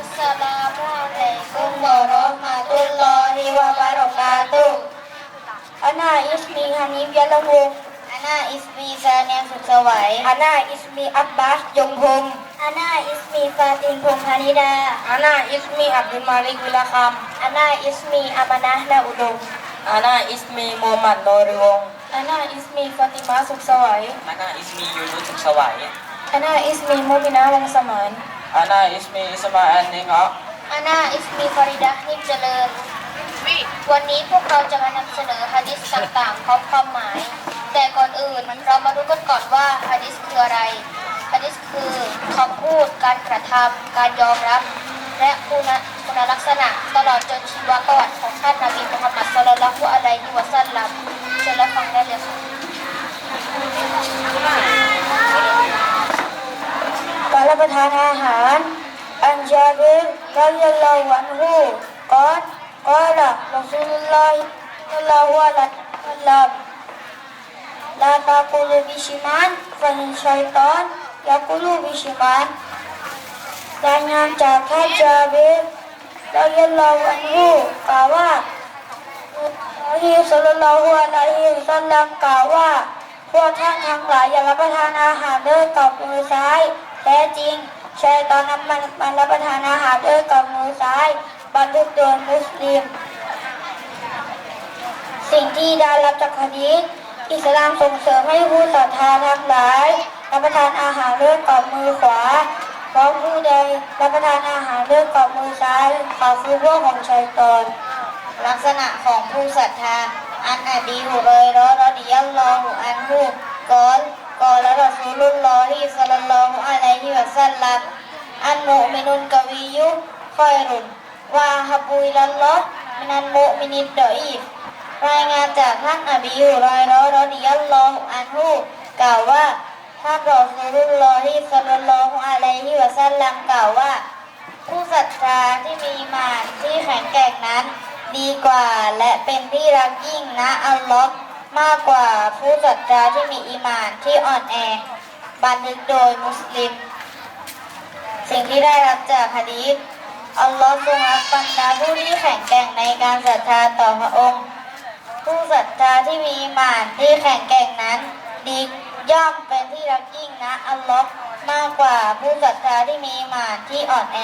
Assalamualaikum warahmatullahi wabarakatuh. Ana ismi Hanif Yalawung. Ana ismi Sania Suksawai. Ana ismi Abbas Jonghong. Ana ismi Fatin Pung Hanida. Ana ismi Abdul Malik Wilakam. Ana ismi Amanah Naudong. Ana ismi Muhammad Nuriwong. Ana ismi Fatimah Suksawai. Ana ismi Yunus Suksawai. Ana ismi Mumina Wong Saman. Ana ismi Ismail Ningo. Ana ismi Faridah นิมเจริญ วันนี้พวกเราจะมานำเสนอฮะดิษต่างๆพร้อมความหมาย แต่ก่อนอื่นเรามารู้กันก่อนว่าฮะดิษคืออะไรฮะดิษคือคำพูด การกระทำการยอมรับ และคุณคุณลักษณะตลอดจนชีวประวัติของท่านนบีมุฮัมมัดศ็อลลัลลอฮุอะลัยฮิวะซัลลัมเชิญรับฟังได้เลยค่ะกา รรับประทานอาหาร อันจาบิรรดิยัลลอฮุอันฮุกอลกอละรอซูลุลลอฮิศ็อลลัลลอฮุอะลัยฮิวะซัลลัมลาตากูลุบิชิมันฟะฮินชัยตอนยากูลุบิชิมันรายงานจากท่านจาบิรรดิยัลลอฮุอันฮุกล่าวว่านบีศ็อลลัลลอฮุอะลัยฮิวะซัลลัมกล่าวว่าพวกท่านทั้งหลายอย่ารับประทานอาหารด้วยกับมือซ้าย แท้จริงชัยตอนนั้นมันมันรับประทานอาหารด้วยกับมือซ้ายบันทึกโดยมุสลิม สิ่งที่ได้รับจากฮะดีอิสลามส่งเสริมให้ผู้ศรัทธาทั้งหลาย รับประทานอาหารด้วยกับมือขวาเพราะผู้ใดรับประทานอาหารด้วยกับมือซ้ายเขาคือพวกของชัยตอนลักษณะของผู้ศรัทธา อันอบีฮุเรยเราะห์รอดิยัลลอฮุอันฮุกอล กอลรอซูลุลลอฮิศ็อลลัลลอฮุอะลัยฮิวะซัลลัมอันมุมินุนกวียุคอยรุนวาฮับบุอิลัลลอฮ์มินันมุมินิดดออีฟรายงานจากท่านอบีฮุเรอยราะห์รอดิยัลลอฮุอันฮุกล่าวว่าท่านรอซูลุลลอฮิศ็อลลัลลอฮุอะลัยฮิวะซัลลัมกล่าวว่า ผู้ศรัทธาที่มีมานที่แข็งแกร่งนั้น ดีกว่าและเป็นที่รักยิ่งนะอัลลอฮ์ มากกว่าผู้ศรัทธาที่มีอีมานที่อ่อนแอ บันทึกโดยมุสลิม สิ่งที่ได้รับจากฮะดีษอัลลอฮ์ทรงรักบรรดาผู้ที่แข็งแกร่งในการศรัทธาต่อพระองค์ ผู้ศรัทธาที่มีอีมานที่แข็งแกร่งนั้น ดีย่อมเป็นที่รักยิ่งนะอัลลอฮ์มากกว่าผู้ศรัทธาที่มีอีมานที่อ่อนแอ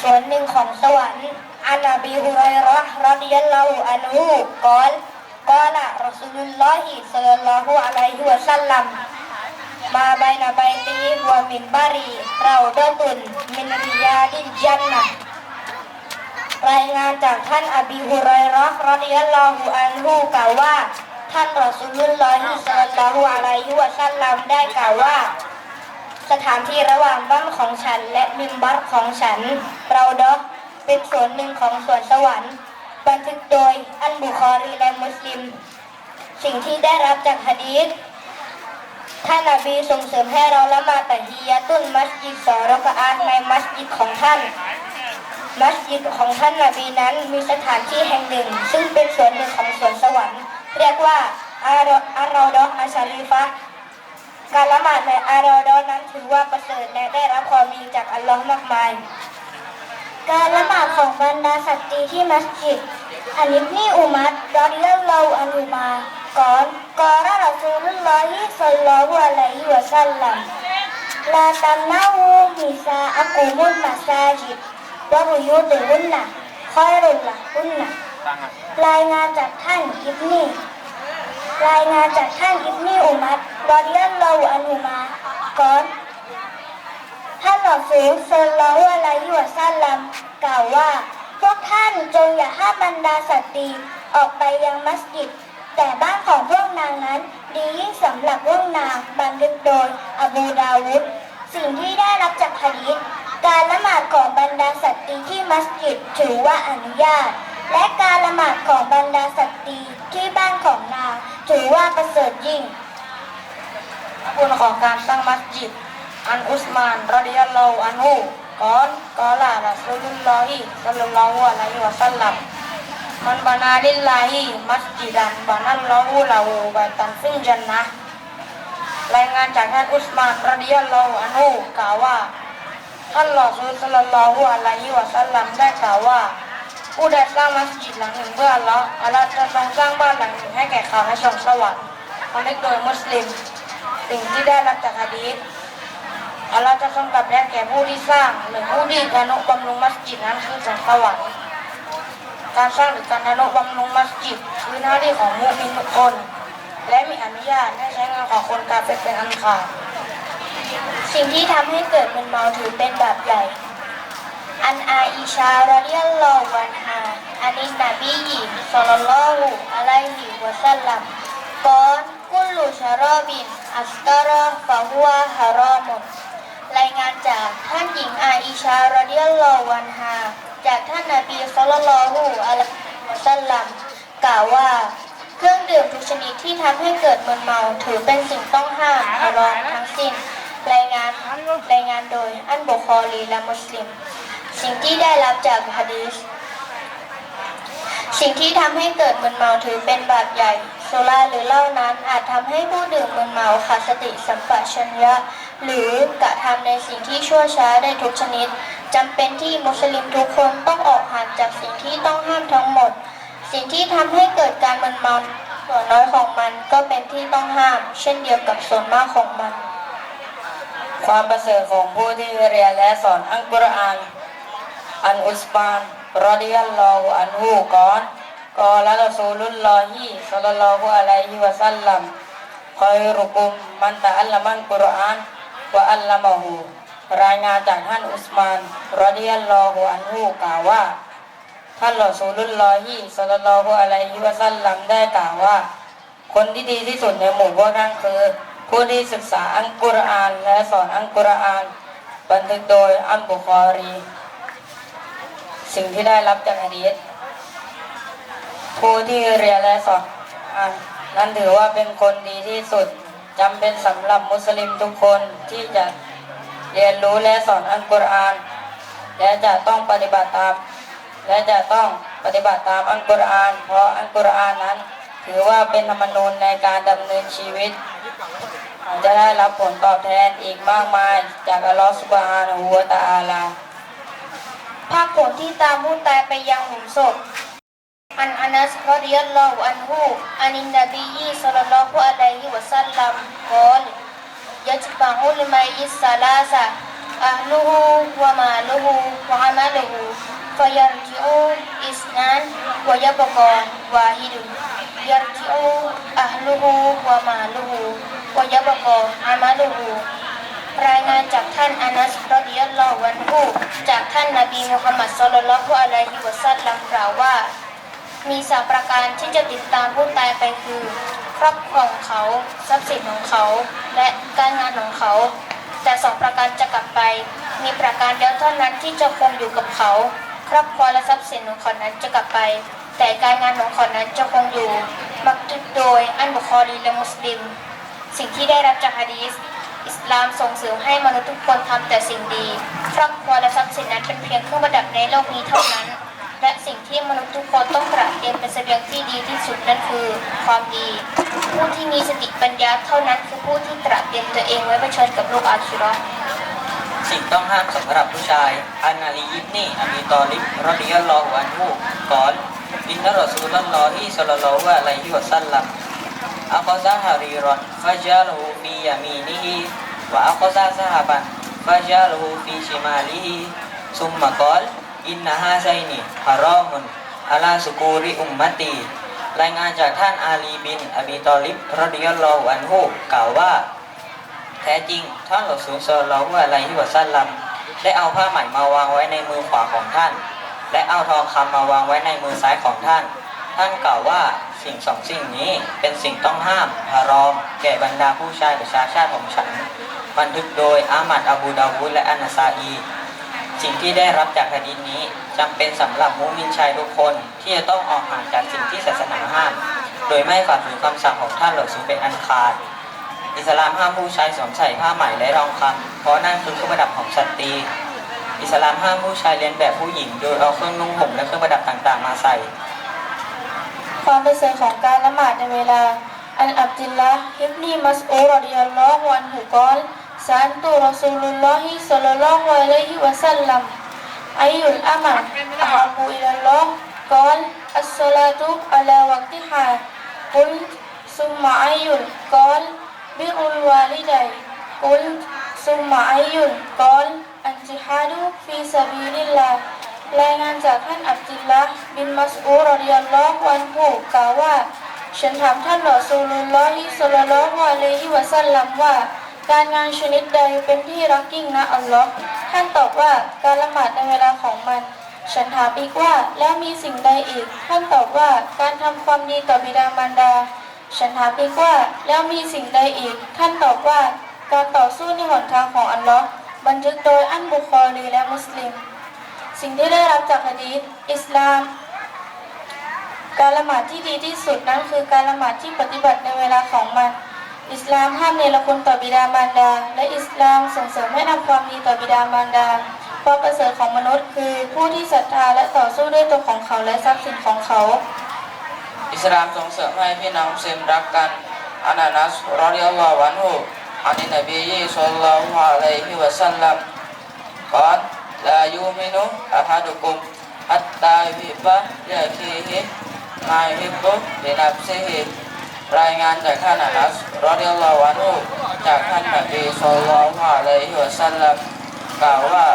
ส่วนหนึ่งของสวรรค์อันนบีฮุไรเราะห์รอดิยัลลอฮุอันฮุกอล กอละรอซูลุลลอฮิศ็อลลัลลอฮุอะลัยฮิวะซัลลัมมาไบนะไบตีวะมินบารีเราดอตุนมินริยาดินจันนะรายงานจากท่านอบีฮุไรราะห์รอดิยัลลอฮุอันฮุกล่าวว่า ท่านรอซูลุลลอฮิศ็อลลัลลอฮุอะลัยฮิวะซัลลัมได้กล่าวว่าสถานที่ระหว่างบ้านของฉันและมิมบัตของฉัน เราดอกเป็นส่วนหนึ่งของสวนสวรรค์ บันทึกโดยอันบุคอรีและมุสลิม สิ่งที่ได้รับจากฮะดีษท่านนบีส่งเสริมให้เราละหมาตะฮียะตุนมัสยิดสอรกอาตในมัสยิดของท่าน มัสยิดของท่านนบีนั้นมีสถานที่แห่งหนึ่ง ซึ่งเป็นส่วนหนึ่งของสวนสวรรค์ เรียกว่าอารอารอดออาชารีฟะการละหมาดในอารอดอนนั้นถือว่าประเสริฐและได้รับความดีจากอัลลอฮ์มากมาย การละหมาดของบรรดาสัตรีที่มัสยิดอันนิบนี่อุมัดรอดิยัลลอฮุอันุมาก่อนกอรอรอซูลุลลอฮิศ็อลลัลลอฮุอะลัยฮิวะซัลลัมลาตัมนาอูมิซาอักุมุลมาซาจิดวะบุยุตุฮุนนะคอยรุละฮุนนะรายงานจากท่านอิบนีรายงานจากท่านอิบนีอุมัดรอดิยัลลอฮุอันุมาก่อน ท่านหลอสูลศ็อลลัลลอฮุอะลัยวซัลลัมกล่าวว่า พวกท่านจงอย่าห้ามบรรดาสตรีออกไปยังมัสยิด แต่บ้านของพวกนางนั้น ดียิ่งสำหรับพวกนางบันทึกโดยอบูดาวุฒสิ่งที่ได้รับจากฮะดีษการละหมาดของบรรดาสตรีที่มัสยิดถือว่าอนุญาต และการละหมาดของบรรดาสตรีที่บ้านของนางถือว่าประเสริฐยิ่งคุณของการตั้งมัสยิด อันอุสมานรอดิยัลลอฮุอันฮุกอนกอละรอซูลุลลอฮิศ็อลลัลลอฮุอะลัยฮิวะซัลลัมมันบานาลิลลาฮิมัสยิดันบานัลลอฮุลาหูบะตันฟิลจันนะรายงานจากท่านอุสมานรอดิยัลลอฮุอันฮุกล่าวว่าท่านรอซูลสลลัลลอฮุอะลัยฮิวะซัลลัมได้กล่าวว่า ผู้ใดสร้างมัสยิดหลังหนึ่งเพื่อลเลาะอัลลาะห์จะทรงสร้างบ้านหลังหนึ่งให้แก่เขาในสวงสวรรค์บันทึกโดยมุสลิม สิ่งที่ได้รับจากฮะดีษ อัลลาะห์จะทรงตรับแทนแก่ผู้ที่สร้าง หรือผู้ที่ทนุบำรุงมัสยิดนั้นคือสวงสวรรค์การสร้างหรือการทนุบำรุงมัสยิดคือหน้าที่ของมุมินทุกคน และมีอนุญาตให้ใช้งานของคนกาเฟรเป็นอันขาดสิ่งที่ทำให้เกิดมึนเมาถือเป็นแบาปใหญ่อันอาอิชารอดิยัลลอวันฮาอานินนบียิศ็อลลัลลอฮุอะลัยฮิวะซัลลัมกอนกุลลุชารอบินอัสการะฟะฮุวะฮารอมุน รายงานจากท่านหญิงอาอิชารอดิยัลลอฮุอันฮา จากท่านนบีศ็อลลัลลอฮุอะลัยฮิวะซัลลัมกล่าวว่า เครื่องดื่มทุกชนิดที่ทำให้เกิดมึนเมาถือเป็นสิ่งต้องห้ามฮารอมทั้งสิ้น รายงานรายงานโดยอันบุคอรีและมุสลิม สิ่งที่ได้รับจากฮะดีษสิ่งที่ทำให้เกิดมึนเมาถือเป็นบาปใหญ่สุราหรือเหล้านั้นอาจทำให้ผู้ดื่มมึนเมาขาดสติสัมปชัญญะ หรือกระทำในสิ่งที่ชั่วช้าได้ทุกชนิดจำเป็นที่มุสลิมทุกคนต้องออกห่างจากสิ่งที่ต้องห้ามทั้งหมด สิ่งที่ทำให้เกิดการมึนเมาส่วนน้อยของมันก็เป็นที่ต้องห้าม เช่นเดียวกับส่วนมากของมัน ความประเสริฐของผู้ที่เรียนและสอนอัลกุรอานอันอุสมานรอดิยัลลอฮุอันฮูกอน กอละรอซูลุลลอฮิสัลลัลลอฮุอะลัยฮิวะซัลลัมคอยรุกุมมันตะอัลละมันกุรอานวะอัลละมะฮูรายงานจากท่านอุสมานรอดิยัลลอฮุอันฮูกล่าวว่า ท่านรอซูลุลลอฮิสัลลัลลอฮุอะลัยฮิวะซัลลัมได้กล่าวว่า คนที่ดีที่สุดในหมู่พวกท่านคือ ผู้ที่ศึกษาอัลกุรอาน และสอนอัลกุรอาน บันทึกโดยอัลบุคอรี สิ่งที่ได้รับจากฮะดีษ ผู้ที่เรียนและสอนนนั้นถือว่าเป็นคนดีที่สุดจำเป็นสำหรับมุสลิมทุกคนที่จะเรียนรู้และสอนอัลกุรอาน และจะต้องปฏิบัติตาม และจะต้องปฏิบัติตามอัลกุรอาน เพราะอัลกุรอานนั้น ถือว่าเป็นธรรมนูญในการดำเนินชีวิตจะได้รับผลตอบแทนอีกมากมาย จากอัลลอฮฺสุบฮานะฮูวะตะอาลาภาคผลที่ตามผู้ตายไปยังหลุมศพ อันอานัสรอดิยัลลอฮุอันฮูอานินนบียีศ็อลลัลลอฮุอะลัยฮิวะซัลลัมกอลยัจบะฮุลมัยยิสซาลาซะอัลลุฮุวะมาลุฮุวะอามัลุฮุฟะยัรจิอูอิสนานวะยับกอวาฮิดุยัรจิอูอัลลุฮุวมาลุฮุวะยับกออามัลุฮุรายงานจากท่านอานัสรดิยัลลอวันฮุจากท่านนบีมุฮัมมัดศ็อลลัลลอฮุอะลัยฮิวะซัลลัมกล่าวว่า มีสามประการที่จะติดตามผู้ตายไปคือ ครอบครองเขา ทรัพย์สินของเขา และการงานของเขา แต่สองประการจะกลับไป มีประการเดียวเท่านั้นที่จะคงอยู่กับเขา ครอบครัวและทรัพย์สินของเขานั้นจะกลับไป แต่การงานของเขานั้นจะคงอยู่ มักตุดโดยอันบุคอรีและมุสลิม สิ่งที่ได้รับจากฮะดีษอิสลามส่งเสริมให้มนุษย์ทุกคนทำแต่สิ่งดี ครอบครัวและทรัพย์สินนั้นเป็นเพียงเครื่องประดับในโลกนี้เท่านั้น และสิ่งที่มนุษย์ทุกคนต้องตระเตรียมเป็นเสบียงที่ดีที่สุดนั่นคือความดี ผู้ที่มีสติปัญญาเท่านั้นคือผู้ที่ตระเตรียมตัวเองไว้เผชิญกับโลกอาคิเราะห์สิ่งต้องห้ามสำหรับผู้ชายอันาลียิบนี่อบีตอลิบรอดิยัลลอฮุอันฮูก่อนอินนรอซูลุลลอฮิสัลลัลลอฮุอะลัยฮิวะซัลลัมอัคซะฮารีรอนฟะจาลูฟียามีนิฮิวะอัคซะซะฮาบันฟะจาลูฟีชิมาลิฮิซุมมะกอล อินนะฮาไซนีฮารอมุนอะลาสุกูริอุมมตี รายงานจากท่านอาลีบินอบีตอลิบรดิยลลอฮุอันฮูกล่าวว่า แท้จริงท่านหลวงสูงเซอว่าอะไรที่วัดสั้นลำได้เอาผ้าไหมมาวางไว้ในมือขวาของท่าน และเอาทองคำมาวางไว้ในมือซ้ายของท่าน ท่านกล่าวว่าสิ่งสองสิ่งนี้เป็นสิ่งต้องห้ามฮารอมแก่บรรดาผู้ชายประชาชาติของฉันบันทึกโดยอามัดอบูดาวุและอานาซาอี สิ่งที่ได้รับจากคดีษนี้จำเป็นสำหรับมุมินชายทุกคนที่จะต้องออกห่างจากสิ่งที่ศาสนาห้าม โดยไม่ฝ่าฝืนคำสั่งของท่านหลวงสูงเป็นอันขาดอิสลามห้ามผู้ชายสวมใส่ผ้าไหมและรองคำเพราะนั่นคือเครื่องประดับของสตรีอิสลามห้ามผู้ชายเลียนแบบผู้หญิง โดยเอาเครื่องนุ่งห่มและเครื่องประดับต่างๆ มาใส่ ความเป็นเสริฐของการละหมาดในเวลา อันอับดุลละฮิบนีมัสอูรอดิยัลลอฮุอันฮุกอล สานตุรอซูลุลลอฮิสัลลัลลอฮุอะลัยฮิวะสัลลัมอายุลอามันอะฮับุอิลลอฮ์กอลอัสสลาตุอะลาวักติฮากุลซุมมาอายุลกอลบิอุลวาลิดัยกุลซุมมาอายุลกอลอันจิฮาดุฟีซาบิลิลลาห์รายงานจากท่านอับดุลละบินมัสอูรอริยัลลอฮ์วันผู้กล่าวว่า ฉันถามท่านหลอซูลุลลอฮิสุลลอฮวอเลัยฮิวะสัลลัมว่า การงานชนิดใดเป็นที่รักยิ่งนะอัลลอฮ์ท่านตอบว่าการละหมาดในเวลาของมัน ฉันถามอีกว่าแล้วมีสิ่งใดอีก ท่านตอบว่าการทำความดีต่อบิดามารดา ฉันถามอีกว่าแล้วมีสิ่งใดอีก ท่านตอบว่าการต่อสู้ในหนทางของอัลลอฮ์บันทึกโดยอันบุคอรีและมุสลิม สิ่งที่ได้รับจากฮะดีษอิสลาม การละหมาดที่ดีที่สุดนั้นคือการละหมาดที่ปฏิบัติในเวลาของมัน อิสลามห้ามเนรคุณต่อบิดามารดา และอิสลามส่งเสริมให้ทำความดีต่อบิดามารดาความประเสริฐของมนุษย์คือผู้ที่ศรัทธาและต่อสู้ด้วยตัวของเขาและทรัพย์สินของเขา อิสลามส่งเสริมให้พี่น้องมุสลิมรักกันอานานัสรอดิยัลลอฮุอันฮุอานินบียีศ็อลลัลลอฮุอะลัยฮิวะซัลลัมกอนลายูมินุอะฮัดุกุมฮัตตาวิบะยะคีฮิมาฮิบบุลินับซิฮิ รายงานจากท่านอานัสรอดิลลอฮุอันฮุจากท่านนบีศ็อลลัลลอฮุอะลัยฮิวซัลลัมกล่าวว่า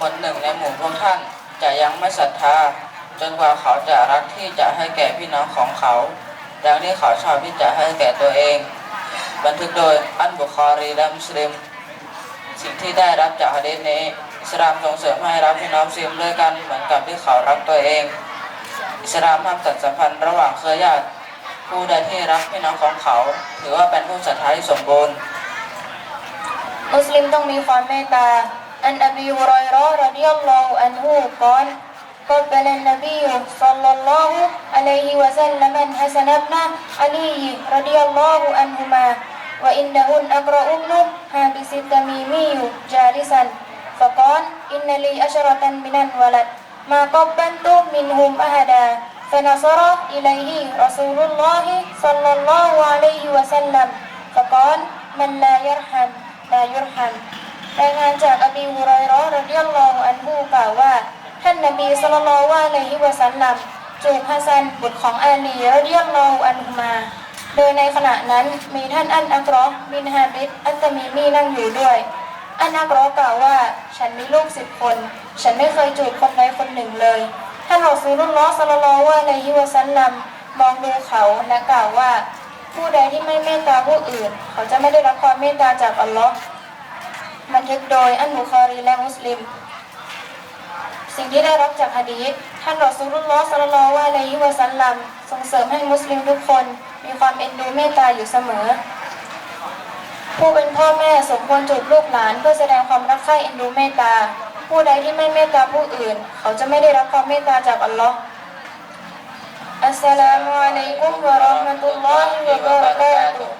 คนหนึ่งในหมู่พวกท่านจะยังไม่ศรัทธา จนกว่าเขาจะรักที่จะให้แก่พี่น้องของเขา ดังที่เขาชอบที่จะให้แก่ตัวเอง บันทึกโดยอันบุคอรีและมุสลิม สิ่งที่ได้รับจากฮะดีษนี้อิสลามส่งเสริมให้รักพี่น้องมุสลิมด้วยกันเหมือนกับที่เขารักตัวเอง อิสลามห้ามตัดสัมพันธ์ระหว่างเครือญาติ ผู้ใดที่รักพี่น้องของเขา ถือว่าเป็นผู้ศรัทธาที่สมบูรณ์ มุสลิมต้องมีความเมตตา อันอบีฮุรอยเราะห์รดิยัลลอฮุอันฮุกล่าว قبل النبي صلى الله عليه وسلم حسن بن علي رضي الله عنهما وإنه الأقرأ ابن حابس التميمي جالسا فقال إن لي عشرة من الولد ما قبلت منهم أحدا فنظر إليه رسول الله صلى الله عليه وسلم فقال من لا يرحم لا يرحم รายงานจากอบีฮุรอยเราะห์รดิยัลลอฮุอันฮุกล่าวว่า ท่านนบีศ็อลลัลลอฮุอะลัยฮิวะซัลลัมจูบฮัสซันบุตรของอาลีรดิยัลลอฮุอันฮุมา โดยในขณะนั้นมีท่านอันอักรอฮ์บินฮาบิดอัตตามีมีนั่งอยู่ด้วย อันอักรอฮ์กล่าวว่า ฉันมีลูกสิบคน ฉันไม่เคยจูบคนใดคนหนึ่งเลย ท่านรอซูลุลลอฮ์ศ็อลลัลลอฮุอะลัยฮิวะซัลลัมมองดูเขาและกล่าวว่า ผู้ใดที่ไม่เมตตาผู้อื่น เขาจะไม่ได้รับความเมตตาจากอัลลอฮ์บันทึกโดยอันบุคอรีและมุสลิม สิ่งที่ได้รับจากฮะดีษท่านรอซูลุลลอฮ์ศ็อลลัลลอฮุอะลัยฮิวะซัลลัมส่งเสริมให้มุสลิมทุกคน มีความเอ็นดูเมตตาอยู่เสมอ ผู้เป็นพ่อแม่สมควรจูบลูกหลานเพื่อแสดงความรักใคร่เอ็นดูเมตตา ผู้ใดที่ไม่เมตตาผู้อื่น เขาจะไม่ได้รับความเมตตาจากอัลลอฮ์อัสสลามุอะลัยกุมวะเราะห์มะตุลลอฮิวะบะเราะกาตุฮ์